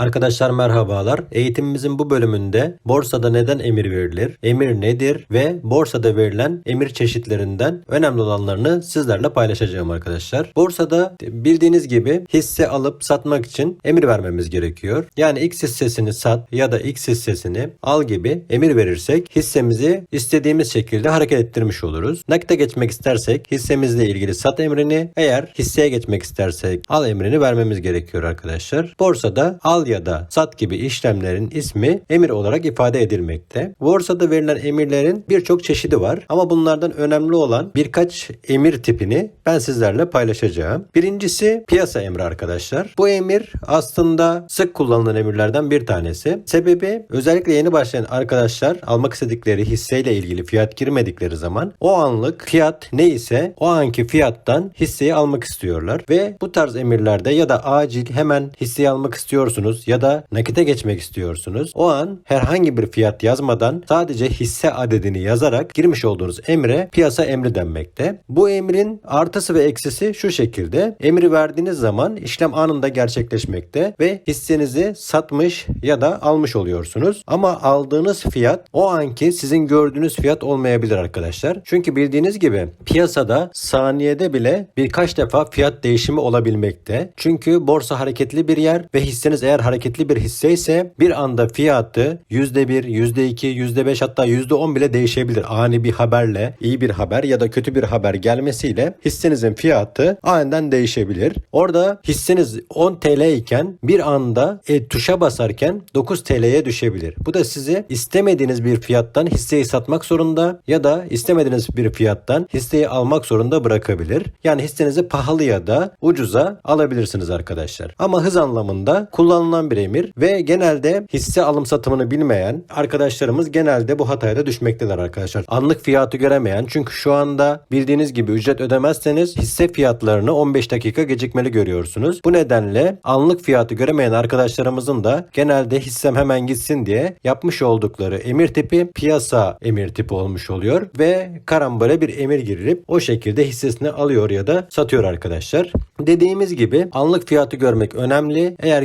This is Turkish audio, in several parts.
Arkadaşlar merhabalar. Eğitimimizin bu bölümünde borsada neden emir verilir, emir nedir ve borsada verilen emir çeşitlerinden önemli olanlarını sizlerle paylaşacağım arkadaşlar. Borsada bildiğiniz gibi hisse alıp satmak için emir vermemiz gerekiyor. Yani X hissesini sat ya da X hissesini al gibi emir verirsek hissemizi istediğimiz şekilde hareket ettirmiş oluruz. Nakite geçmek istersek hissemizle ilgili sat emrini, eğer hisseye geçmek istersek al emrini vermemiz gerekiyor arkadaşlar. Borsada al ya da sat gibi işlemlerin ismi emir olarak ifade edilmekte. Borsada verilen emirlerin birçok çeşidi var ama bunlardan önemli olan birkaç emir tipini ben sizlerle paylaşacağım. Birincisi piyasa emri arkadaşlar. Bu emir aslında sık kullanılan emirlerden bir tanesi. Sebebi özellikle yeni başlayan arkadaşlar almak istedikleri hisseyle ilgili fiyat girmedikleri zaman o anlık fiyat neyse o anki fiyattan hisseyi almak istiyorlar ve bu tarz emirlerde ya da acil hemen hisseyi almak istiyorsunuz ya da nakite geçmek istiyorsunuz. O an herhangi bir fiyat yazmadan sadece hisse adedini yazarak girmiş olduğunuz emre piyasa emri denmekte. Bu emrin artısı ve eksisi şu şekilde. Emri verdiğiniz zaman işlem anında gerçekleşmekte ve hissenizi satmış ya da almış oluyorsunuz. Ama aldığınız fiyat o anki sizin gördüğünüz fiyat olmayabilir arkadaşlar. Çünkü bildiğiniz gibi piyasada saniyede bile birkaç defa fiyat değişimi olabilmekte. Çünkü borsa hareketli bir yer ve hisseniz eğer hareketli bir hisse ise bir anda fiyatı %1, %2, %5 hatta %10 bile değişebilir. Ani bir haberle, iyi bir haber ya da kötü bir haber gelmesiyle hissenizin fiyatı aniden değişebilir. Orada hisseniz 10 TL iken bir anda e, tuşa basarken 9 TL'ye düşebilir. Bu da sizi istemediğiniz bir fiyattan hisseyi satmak zorunda ya da istemediğiniz bir fiyattan hisseyi almak zorunda bırakabilir. Yani hissenizi pahalı ya da ucuza alabilirsiniz arkadaşlar. Ama hız anlamında kullanılan bir emir ve genelde hisse alım satımını bilmeyen arkadaşlarımız genelde bu hataya da düşmektedir arkadaşlar. Anlık fiyatı göremeyen çünkü şu anda bildiğiniz gibi ücret ödemezseniz hisse fiyatlarını 15 dakika gecikmeli görüyorsunuz. Bu nedenle anlık fiyatı göremeyen arkadaşlarımızın da genelde hissem hemen gitsin diye yapmış oldukları emir tipi piyasa emir tipi olmuş oluyor ve karambole bir emir girilip o şekilde hissesini alıyor ya da satıyor arkadaşlar. Dediğimiz gibi anlık fiyatı görmek önemli. Eğer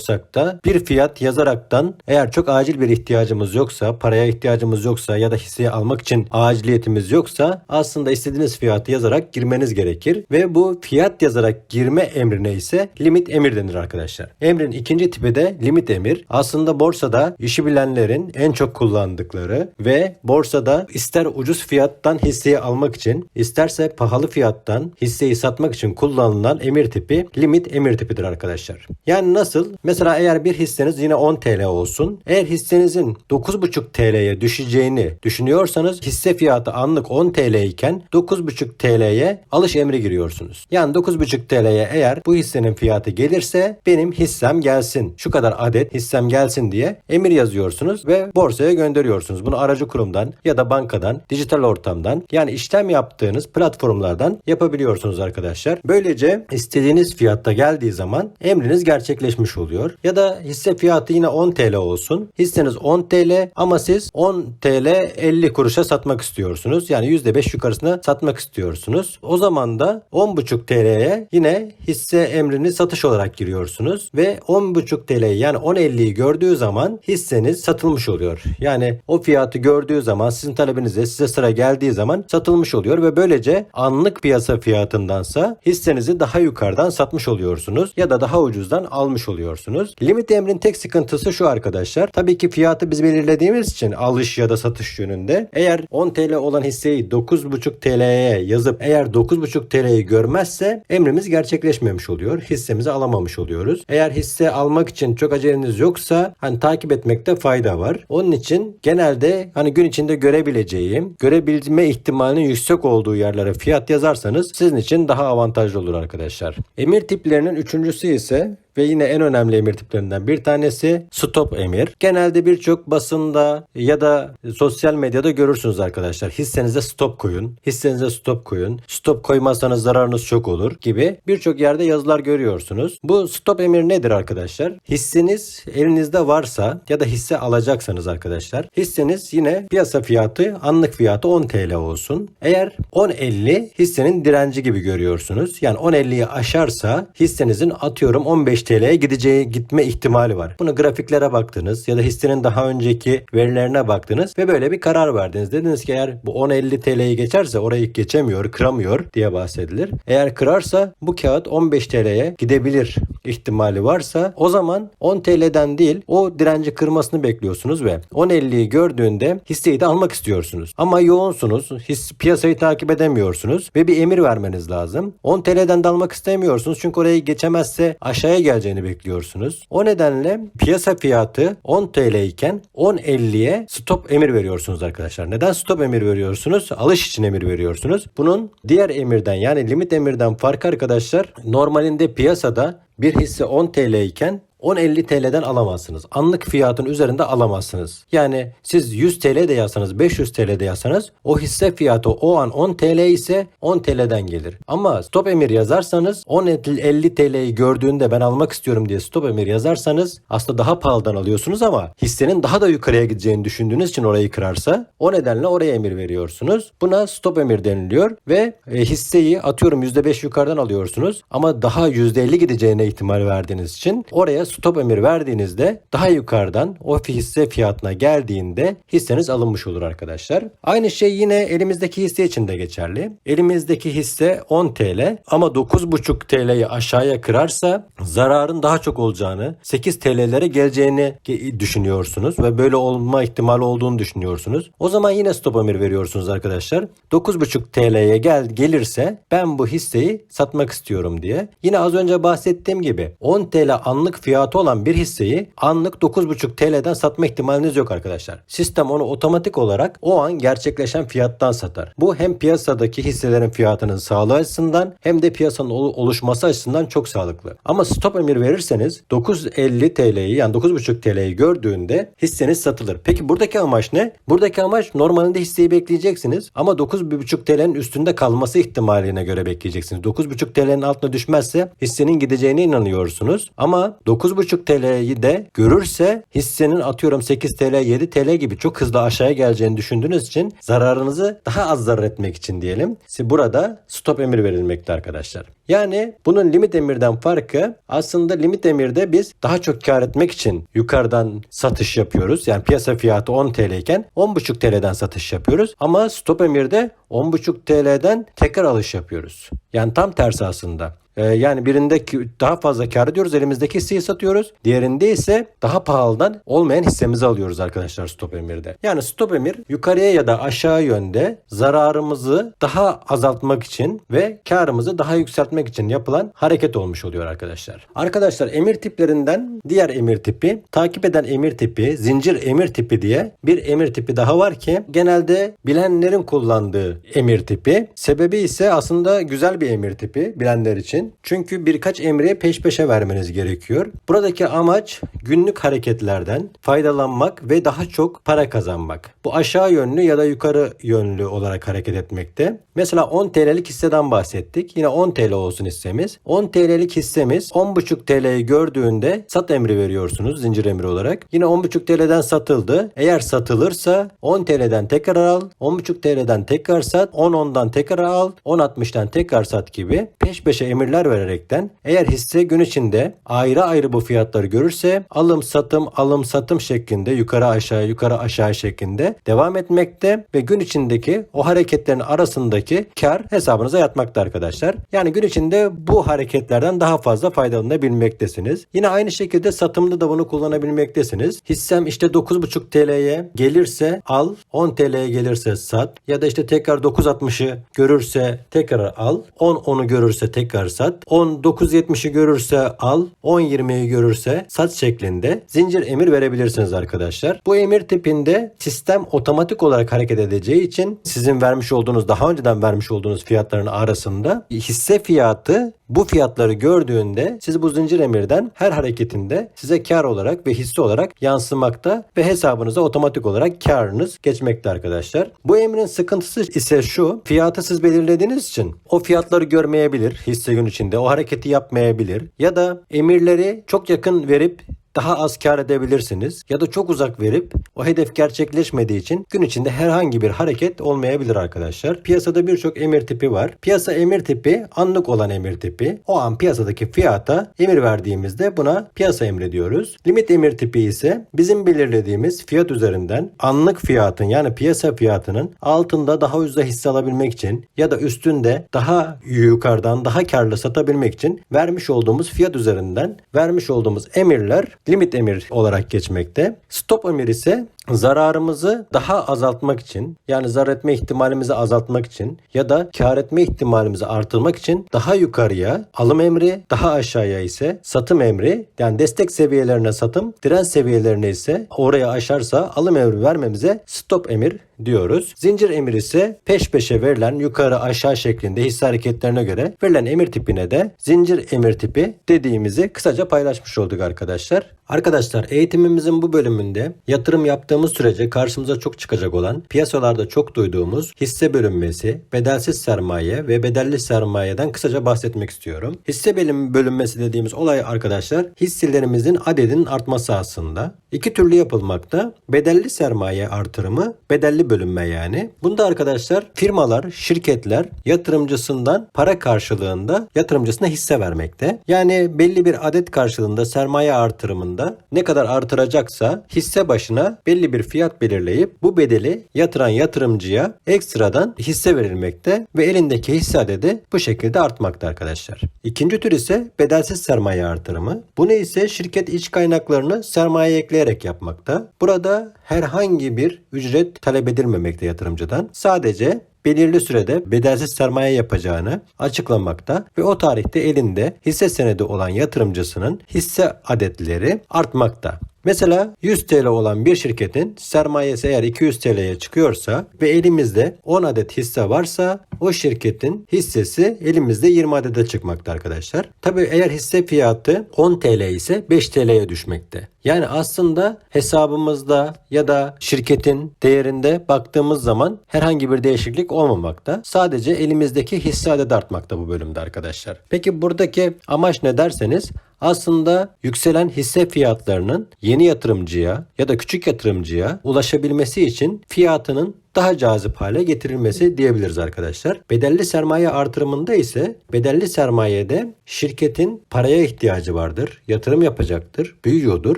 göremiyorsak da bir fiyat yazaraktan eğer çok acil bir ihtiyacımız yoksa, paraya ihtiyacımız yoksa ya da hisseyi almak için aciliyetimiz yoksa aslında istediğiniz fiyatı yazarak girmeniz gerekir ve bu fiyat yazarak girme emrine ise limit emir denir arkadaşlar. Emrin ikinci tipi de limit emir. Aslında borsada işi bilenlerin en çok kullandıkları ve borsada ister ucuz fiyattan hisseyi almak için isterse pahalı fiyattan hisseyi satmak için kullanılan emir tipi limit emir tipidir arkadaşlar. Yani nasıl? Mesela eğer bir hisseniz yine 10 TL olsun. Eğer hissenizin 9,5 TL'ye düşeceğini düşünüyorsanız hisse fiyatı anlık 10 TL iken 9,5 TL'ye alış emri giriyorsunuz. Yani 9,5 TL'ye eğer bu hissenin fiyatı gelirse benim hissem gelsin. Şu kadar adet hissem gelsin diye emir yazıyorsunuz ve borsaya gönderiyorsunuz. Bunu aracı kurumdan ya da bankadan, dijital ortamdan yani işlem yaptığınız platformlardan yapabiliyorsunuz arkadaşlar. Böylece istediğiniz fiyatta geldiği zaman emriniz gerçekleşmiş oluyor. Ya da hisse fiyatı yine 10 TL olsun. Hisseniz 10 TL ama siz 10 TL 50 kuruşa satmak istiyorsunuz. Yani %5 yukarısına satmak istiyorsunuz. O zaman da 10,5 TL'ye yine hisse emrini satış olarak giriyorsunuz ve 10,5 TL yani 10.50'yi gördüğü zaman hisseniz satılmış oluyor. Yani o fiyatı gördüğü zaman sizin talebinizde size sıra geldiği zaman satılmış oluyor ve böylece anlık piyasa fiyatındansa hissenizi daha yukarıdan satmış oluyorsunuz ya da daha ucuzdan almış oluyorsunuz. Limit emrin tek sıkıntısı şu arkadaşlar. Tabii ki fiyatı biz belirlediğimiz için alış ya da satış yönünde eğer 10 TL olan hisseyi 9,5 TL'ye yazıp eğer 9,5 TL'yi görmezse emrimiz gerçekleşmemiş oluyor. Hissemizi alamamış oluyoruz. Eğer hisse almak için çok aceleniz yoksa hani takip etmekte fayda var. Onun için genelde hani gün içinde görebileceğim, görebilme ihtimalinin yüksek olduğu yerlere fiyat yazarsanız sizin için daha avantajlı olur arkadaşlar. Emir tiplerinin üçüncüsü ise ve yine en önemli emir tiplerinden bir tanesi stop emir. Genelde birçok basında ya da sosyal medyada görürsünüz arkadaşlar. Hissenize stop koyun, hissenize stop koyun, stop koymazsanız zararınız çok olur gibi birçok yerde yazılar görüyorsunuz. Bu stop emir nedir arkadaşlar? Hisseniz elinizde varsa ya da hisse alacaksanız arkadaşlar hisseniz yine piyasa fiyatı anlık fiyatı 10 TL olsun. Eğer 10.50 hissenin direnci gibi görüyorsunuz. Yani 10.50'yi aşarsa hissenizin atıyorum 15 15 TL'ye gideceği gitme ihtimali var. Bunu grafiklere baktınız ya da hissenin daha önceki verilerine baktınız ve böyle bir karar verdiniz. Dediniz ki eğer bu 10.50 TL'yi geçerse orayı geçemiyor, kıramıyor diye bahsedilir. Eğer kırarsa bu kağıt 15 TL'ye gidebilir ihtimali varsa o zaman 10 TL'den değil o direnci kırmasını bekliyorsunuz ve 10.50'yi gördüğünde hisseyi de almak istiyorsunuz. Ama yoğunsunuz, his, piyasayı takip edemiyorsunuz ve bir emir vermeniz lazım. 10 TL'den de almak istemiyorsunuz çünkü orayı geçemezse aşağıya geleceğini bekliyorsunuz. O nedenle piyasa fiyatı 10 TL iken 10.50'ye stop emir veriyorsunuz arkadaşlar. Neden stop emir veriyorsunuz? Alış için emir veriyorsunuz. Bunun diğer emirden yani limit emirden farkı arkadaşlar normalinde piyasada bir hisse 10 TL iken 10.50 TL'den alamazsınız. Anlık fiyatın üzerinde alamazsınız. Yani siz 100 TL de yazsanız 500 TL de yazsanız o hisse fiyatı o an 10 TL ise 10 TL'den gelir. Ama stop emir yazarsanız 10.50 TL'yi gördüğünde ben almak istiyorum diye stop emir yazarsanız aslında daha pahalıdan alıyorsunuz ama hissenin daha da yukarıya gideceğini düşündüğünüz için orayı kırarsa o nedenle oraya emir veriyorsunuz. Buna stop emir deniliyor ve e, hisseyi atıyorum %5 yukarıdan alıyorsunuz ama daha %50 gideceğine ihtimal verdiğiniz için oraya stop emir verdiğinizde daha yukarıdan o hisse fiyatına geldiğinde hisseniz alınmış olur arkadaşlar. Aynı şey yine elimizdeki hisse için de geçerli. Elimizdeki hisse 10 TL ama 9,5 TL'yi aşağıya kırarsa zararın daha çok olacağını 8 TL'lere geleceğini ge- düşünüyorsunuz ve böyle olma ihtimali olduğunu düşünüyorsunuz. O zaman yine stop emir veriyorsunuz arkadaşlar. 9,5 TL'ye gel gelirse ben bu hisseyi satmak istiyorum diye. Yine az önce bahsettiğim gibi 10 TL anlık fiyatı olan bir hisseyi anlık 9,5 TL'den satma ihtimaliniz yok arkadaşlar. Sistem onu otomatik olarak o an gerçekleşen fiyattan satar. Bu hem piyasadaki hisselerin fiyatının sağlığı açısından hem de piyasanın ol- oluşması açısından çok sağlıklı. Ama stop emir verirseniz 9.50 TL'yi yani 9,5 TL'yi gördüğünde hisseniz satılır. Peki buradaki amaç ne? Buradaki amaç normalinde hisseyi bekleyeceksiniz ama 9,5 TL'nin üstünde kalması ihtimaline göre bekleyeceksiniz. 9,5 TL'nin altına düşmezse hissenin gideceğine inanıyorsunuz. Ama 9,5 TL'yi de görürse hissenin atıyorum 8 TL 7 TL gibi çok hızlı aşağıya geleceğini düşündüğünüz için zararınızı daha az zarar etmek için diyelim. Size burada stop emir verilmekte arkadaşlar. Yani bunun limit emirden farkı aslında limit emirde biz daha çok kar etmek için yukarıdan satış yapıyoruz. Yani piyasa fiyatı 10 TL iken 10,5 TL'den satış yapıyoruz. Ama stop emirde 10,5 TL'den tekrar alış yapıyoruz. Yani tam tersi aslında. Ee, yani birinde daha fazla kar ediyoruz elimizdeki hisseyi satıyoruz. Diğerinde ise daha pahalıdan olmayan hissemizi alıyoruz arkadaşlar stop emirde. Yani stop emir yukarıya ya da aşağı yönde zararımızı daha azaltmak için ve karımızı daha yükseltmek için yapılan hareket olmuş oluyor arkadaşlar. Arkadaşlar emir tiplerinden diğer emir tipi takip eden emir tipi zincir emir tipi diye bir emir tipi daha var ki genelde bilenlerin kullandığı emir tipi. Sebebi ise aslında güzel bir emir tipi bilenler için. Çünkü birkaç emri peş peşe vermeniz gerekiyor. Buradaki amaç günlük hareketlerden faydalanmak ve daha çok para kazanmak. Bu aşağı yönlü ya da yukarı yönlü olarak hareket etmekte. Mesela 10 TL'lik hisseden bahsettik. Yine 10 TL olsun hissemiz. 10 TL'lik hissemiz 10,5 TL'yi gördüğünde sat emri veriyorsunuz zincir emri olarak. Yine 10,5 TL'den satıldı. Eğer satılırsa 10 TL'den tekrar al, 10,5 TL'den tekrar sat, 10 10'dan tekrar al, 10 60'tan tekrar sat gibi peş peşe emirler vererekten eğer hisse gün içinde ayrı ayrı bu fiyatları görürse alım satım alım satım şeklinde yukarı aşağı yukarı aşağı şeklinde devam etmekte ve gün içindeki o hareketlerin arasındaki kar hesabınıza yatmakta arkadaşlar. Yani gün içinde bu hareketlerden daha fazla faydalanabilmektesiniz. Yine aynı şekilde satımda da bunu kullanabilmektesiniz. Hissem işte 9,5 TL'ye gelirse al, 10 TL'ye gelirse sat ya da işte tekrar 9.60'ı görürse tekrar al, 10 10'u görürse tekrar sat, 10 9.70'i görürse al, 10 20'yi görürse sat şeklinde zincir emir verebilirsiniz arkadaşlar. Bu emir tipinde sistem otomatik olarak hareket edeceği için sizin vermiş olduğunuz daha önceden vermiş olduğunuz fiyatların arasında hisse fiyatı bu fiyatları gördüğünde siz bu zincir emirden her hareketinde size kar olarak ve hisse olarak yansımakta ve hesabınıza otomatik olarak karınız geçmekte arkadaşlar. Bu emrin sıkıntısı ise şu fiyatı siz belirlediğiniz için o fiyatları görmeyebilir hisse gün içinde o hareketi yapmayabilir ya da emirleri çok yakın verip daha az kar edebilirsiniz ya da çok uzak verip o hedef gerçekleşmediği için gün içinde herhangi bir hareket olmayabilir arkadaşlar. Piyasada birçok emir tipi var. Piyasa emir tipi anlık olan emir tipi. O an piyasadaki fiyata emir verdiğimizde buna piyasa emri diyoruz. Limit emir tipi ise bizim belirlediğimiz fiyat üzerinden anlık fiyatın yani piyasa fiyatının altında daha ucuza hisse alabilmek için ya da üstünde daha yukarıdan daha karlı satabilmek için vermiş olduğumuz fiyat üzerinden vermiş olduğumuz emirler limit emir olarak geçmekte. Stop emir ise zararımızı daha azaltmak için yani zarar etme ihtimalimizi azaltmak için ya da kar etme ihtimalimizi artırmak için daha yukarıya alım emri daha aşağıya ise satım emri yani destek seviyelerine satım direnç seviyelerine ise oraya aşarsa alım emri vermemize stop emir diyoruz. Zincir emir ise peş peşe verilen yukarı aşağı şeklinde hisse hareketlerine göre verilen emir tipine de zincir emir tipi dediğimizi kısaca paylaşmış olduk arkadaşlar. Arkadaşlar eğitimimizin bu bölümünde yatırım yaptığımız sürece karşımıza çok çıkacak olan piyasalarda çok duyduğumuz hisse bölünmesi, bedelsiz sermaye ve bedelli sermayeden kısaca bahsetmek istiyorum. Hisse bölünmesi dediğimiz olay arkadaşlar hisselerimizin adedinin artması aslında. İki türlü yapılmakta. Bedelli sermaye artırımı, bedelli bölünme yani. Bunda arkadaşlar firmalar, şirketler yatırımcısından para karşılığında yatırımcısına hisse vermekte. Yani belli bir adet karşılığında sermaye artırımında ne kadar artıracaksa hisse başına belli bir fiyat belirleyip bu bedeli yatıran yatırımcıya ekstradan hisse verilmekte ve elindeki hisse adedi bu şekilde artmakta arkadaşlar. İkinci tür ise bedelsiz sermaye artırımı. Bunu ise şirket iç kaynaklarını sermaye ekleyerek yapmakta. Burada herhangi bir ücret talep edilmemekte yatırımcıdan. Sadece belirli sürede bedelsiz sermaye yapacağını açıklamakta ve o tarihte elinde hisse senedi olan yatırımcısının hisse adetleri artmakta. Mesela 100 TL olan bir şirketin sermayesi eğer 200 TL'ye çıkıyorsa ve elimizde 10 adet hisse varsa o şirketin hissesi elimizde 20 adete çıkmakta arkadaşlar. Tabi eğer hisse fiyatı 10 TL ise 5 TL'ye düşmekte. Yani aslında hesabımızda ya da şirketin değerinde baktığımız zaman herhangi bir değişiklik olmamakta. Sadece elimizdeki hisse adedi artmakta bu bölümde arkadaşlar. Peki buradaki amaç ne derseniz aslında yükselen hisse fiyatlarının yeni yatırımcıya ya da küçük yatırımcıya ulaşabilmesi için fiyatının daha cazip hale getirilmesi diyebiliriz arkadaşlar. Bedelli sermaye artırımında ise bedelli sermayede şirketin paraya ihtiyacı vardır. Yatırım yapacaktır. Büyüyordur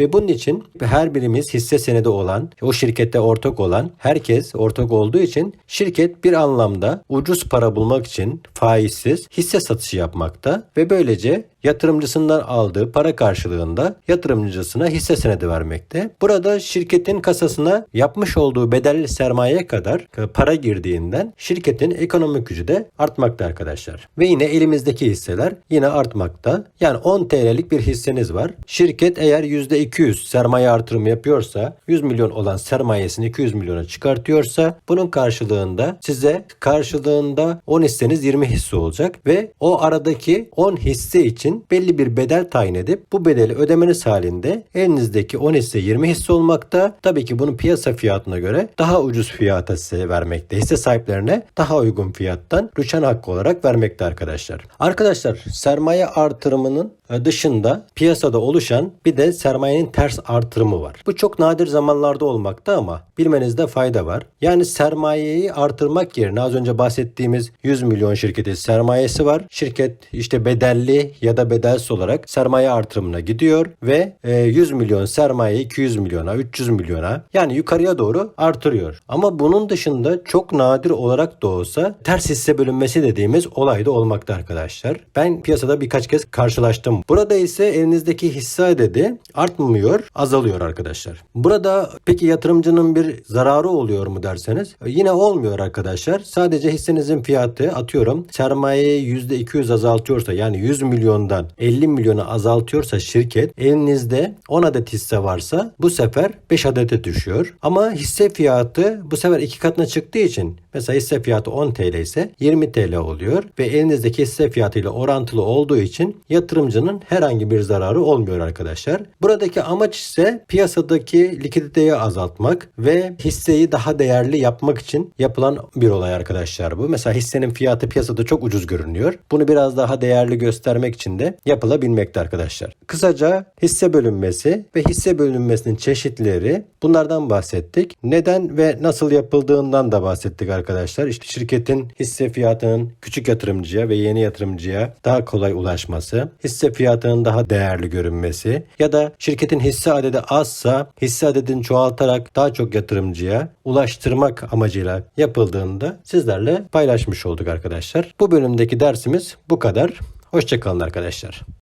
ve bunun için her birimiz hisse senedi olan, o şirkette ortak olan herkes ortak olduğu için şirket bir anlamda ucuz para bulmak için faizsiz hisse satışı yapmakta ve böylece yatırımcısından aldığı para karşılığında yatırımcısına hisse senedi vermekte. Burada şirketin kasasına yapmış olduğu bedelli sermaye kadar para girdiğinden şirketin ekonomik gücü de artmakta arkadaşlar. Ve yine elimizdeki hisseler yine artmakta. Yani 10 TL'lik bir hisseniz var. Şirket eğer %200 sermaye artırımı yapıyorsa 100 milyon olan sermayesini 200 milyona çıkartıyorsa bunun karşılığında size karşılığında 10 hisseniz 20 hisse olacak ve o aradaki 10 hisse için belli bir bedel tayin edip bu bedeli ödemeniz halinde elinizdeki 10 hisse 20 hisse olmakta. Tabii ki bunu piyasa fiyatına göre daha ucuz fiyata size vermekte. Hisse sahiplerine daha uygun fiyattan rüçhan hakkı olarak vermekte arkadaşlar. Arkadaşlar sermaye artırımının dışında piyasada oluşan bir de sermayenin ters artırımı var. Bu çok nadir zamanlarda olmakta ama bilmenizde fayda var. Yani sermayeyi artırmak yerine az önce bahsettiğimiz 100 milyon şirketi sermayesi var. Şirket işte bedelli ya da bedelsiz olarak sermaye artırımına gidiyor ve 100 milyon sermaye 200 milyona 300 milyona yani yukarıya doğru artırıyor. Ama bunun dışında çok nadir olarak da olsa ters hisse bölünmesi dediğimiz olay da olmakta arkadaşlar. Ben piyasada birkaç kez karşılaştım. Burada ise elinizdeki hisse adedi artmıyor, azalıyor arkadaşlar. Burada peki yatırımcının bir zararı oluyor mu derseniz yine olmuyor arkadaşlar. Sadece hissenizin fiyatı atıyorum sermayeyi %200 azaltıyorsa yani 100 milyondan 50 milyona azaltıyorsa şirket elinizde 10 adet hisse varsa bu sefer 5 adete düşüyor. Ama hisse fiyatı bu sefer iki katına çıktığı için mesela hisse fiyatı 10 TL ise 20 TL oluyor ve elinizdeki hisse fiyatıyla orantılı olduğu için yatırımcının yatırımcının herhangi bir zararı olmuyor arkadaşlar. Buradaki amaç ise piyasadaki likiditeyi azaltmak ve hisseyi daha değerli yapmak için yapılan bir olay arkadaşlar bu. Mesela hissenin fiyatı piyasada çok ucuz görünüyor. Bunu biraz daha değerli göstermek için de yapılabilmekte arkadaşlar. Kısaca hisse bölünmesi ve hisse bölünmesinin çeşitleri bunlardan bahsettik. Neden ve nasıl yapıldığından da bahsettik arkadaşlar. İşte şirketin hisse fiyatının küçük yatırımcıya ve yeni yatırımcıya daha kolay ulaşması, hisse fiyatının daha değerli görünmesi ya da şirketin hisse adedi azsa hisse adedini çoğaltarak daha çok yatırımcıya ulaştırmak amacıyla yapıldığında sizlerle paylaşmış olduk arkadaşlar. Bu bölümdeki dersimiz bu kadar. Hoşçakalın arkadaşlar.